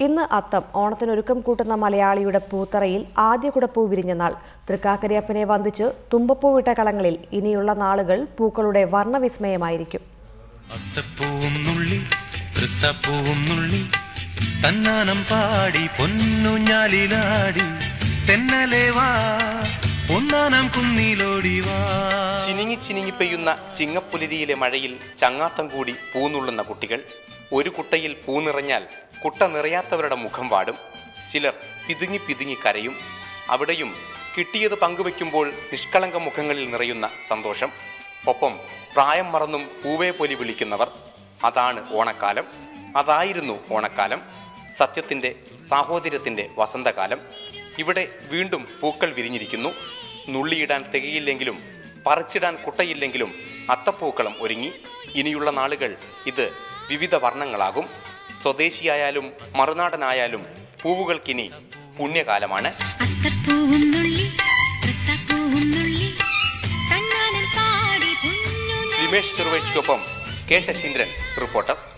ഇന്ന് അത്തം ഓണത്തിനൊരുക്കം കൂട്ടുന്ന മലയാളിയുടെ പൂത്തറയിൽ ആദ്യ കുടപ്പൂ വിരിഞ്ഞ നാൾ. തൃക്കാക്കരിയപ്പനെ വന്ദിച്ച് തുമ്പപ്പൂവിട്ട കളങ്ങളിൽ ഇനിയുള്ള നാളുകൾ പൂക്കളുടെ വർണവിസ്മയമായിരിക്കും. അത്തപ്പൂവും നുള്ളി തൃത്തപ്പൂവും നുള്ളി തന്നാനം പാടി പൊന്നുഞ്ഞാലിലാടി തെന്നലെ വാ ഒന്നാനം കുന്നിലോടി വാ. ചിനിങ്ങി ചിനിങ്ങി പെയ്യുന്ന ചിങ്ങപ്പുലരിയിലെ മഴയിൽ ചങ്ങാത്തം കൂടി പൂന്നുള്ളുന്ന കുട്ടികൾ. ഒരു കുട്ടയിൽ പൂ നിറഞ്ഞാൽ കുട്ട നിറയാത്തവരുടെ മുഖം വാടും. ചിലർ പിതുങ്ങി പിതുങ്ങി കരയും. അവിടെയും കിട്ടിയത് പങ്കുവെക്കുമ്പോൾ നിഷ്കളങ്ക മുഖങ്ങളിൽ നിറയുന്ന സന്തോഷം. ഒപ്പം പ്രായം മറന്നും പൂവേ പൊലി വിളിക്കുന്നവർ. അതാണ് ഓണക്കാലം. അതായിരുന്നു ഓണക്കാലം. സത്യത്തിന്റെ സാഹോദര്യത്തിന്റെ വസന്തകാലം. ഇവിടെ വീണ്ടും പൂക്കൾ വിരിഞ്ഞിരിക്കുന്നു. നുള്ളിയിടാൻ തികയില്ലെങ്കിലും പറിച്ചിടാൻ കുട്ടയില്ലെങ്കിലും അത്തപ്പൂക്കളം ഒരുങ്ങി. ഇനിയുള്ള നാളുകൾ ഇത് വിവിധ വർണങ്ങളാകും. സ്വദേശിയായാലും മറുനാടനായാലും പൂവുകൾക്കിനി പുണ്യകാലമാണ്. ലിമേഷ് ചെറുവേഷിക്കൊപ്പം കെ ശശീന്ദ്രൻ റിപ്പോർട്ടർ.